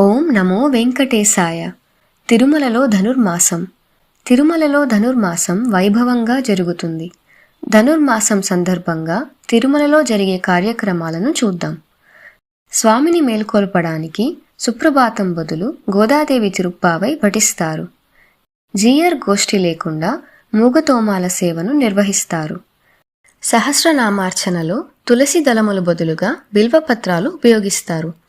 ఓం నమో వెంకటేశాయ. తిరుమలలో ధనుర్మాసం. తిరుమలలో ధనుర్మాసం వైభవంగా జరుగుతుంది. ధనుర్మాసం సందర్భంగా తిరుమలలో జరిగే కార్యక్రమాలను చూద్దాం. స్వామిని మేల్కొల్పడానికి సుప్రభాతం బదులు గోదాదేవి తిరుప్పావై పఠిస్తారు. జీయర్ గోష్ఠి లేకుండా మూగతోమాల సేవను నిర్వహిస్తారు. సహస్రనామార్చనలో తులసి దళములు బదులుగా బిల్వపత్రాలు ఉపయోగిస్తారు.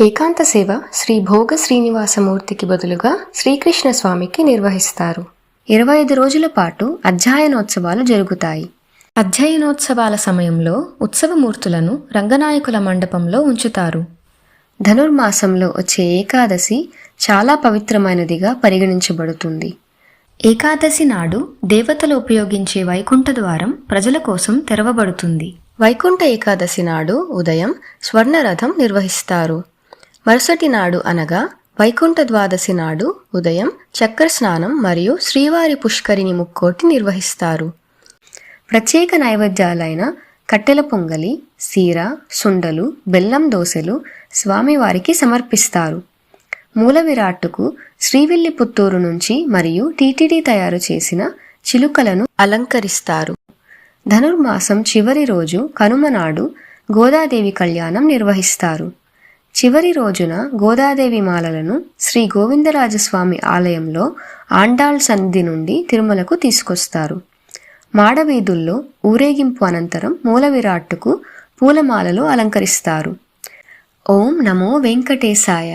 ఏకాంత సేవ శ్రీ భోగ శ్రీనివాసమూర్తికి బదులుగా శ్రీకృష్ణ స్వామికి నిర్వహిస్తారు. ఇరవై ఐదు రోజుల పాటు అధ్యయనోత్సవాలు జరుగుతాయి. అధ్యయనోత్సవాల సమయంలో ఉత్సవమూర్తులను రంగనాయకుల మండపంలో ఉంచుతారు. ధనుర్మాసంలో వచ్చే ఏకాదశి చాలా పవిత్రమైనదిగా పరిగణించబడుతుంది. ఏకాదశి నాడు దేవతలు ఉపయోగించే వైకుంఠ ద్వారం ప్రజల కోసం తెరవబడుతుంది. వైకుంఠ ఏకాదశి నాడు ఉదయం స్వర్ణరథం నిర్వహిస్తారు. మరుసటి నాడు అనగా వైకుంఠ ద్వాదశి నాడు ఉదయం చక్ర స్నానం మరియు శ్రీవారి పుష్కరిణి ముక్కోటి నిర్వహిస్తారు. ప్రత్యేక నైవేద్యాలైన కట్టెల పొంగలి సీర సుండలు బెల్లం దోశలు స్వామివారికి సమర్పిస్తారు. మూల విరాట్టుకు శ్రీవిల్లి పుత్తూరు నుంచి మరియు టీటీడీ తయారు చేసిన చిలుకలను అలంకరిస్తారు. ధనుర్మాసం చివరి రోజు కనుమనాడు గోదాదేవి కళ్యాణం నిర్వహిస్తారు. చివరి రోజున గోదాదేవి మాలలను శ్రీ గోవిందరాజస్వామి ఆలయంలో ఆండాళ్ సన్నిధి నుండి తిరుమలకు తీసుకొస్తారు. మాడవీధుల్లో ఊరేగింపు అనంతరం మూల విరాట్టుకు పూలమాలలు అలంకరిస్తారు. ఓం నమో వెంకటేశాయ.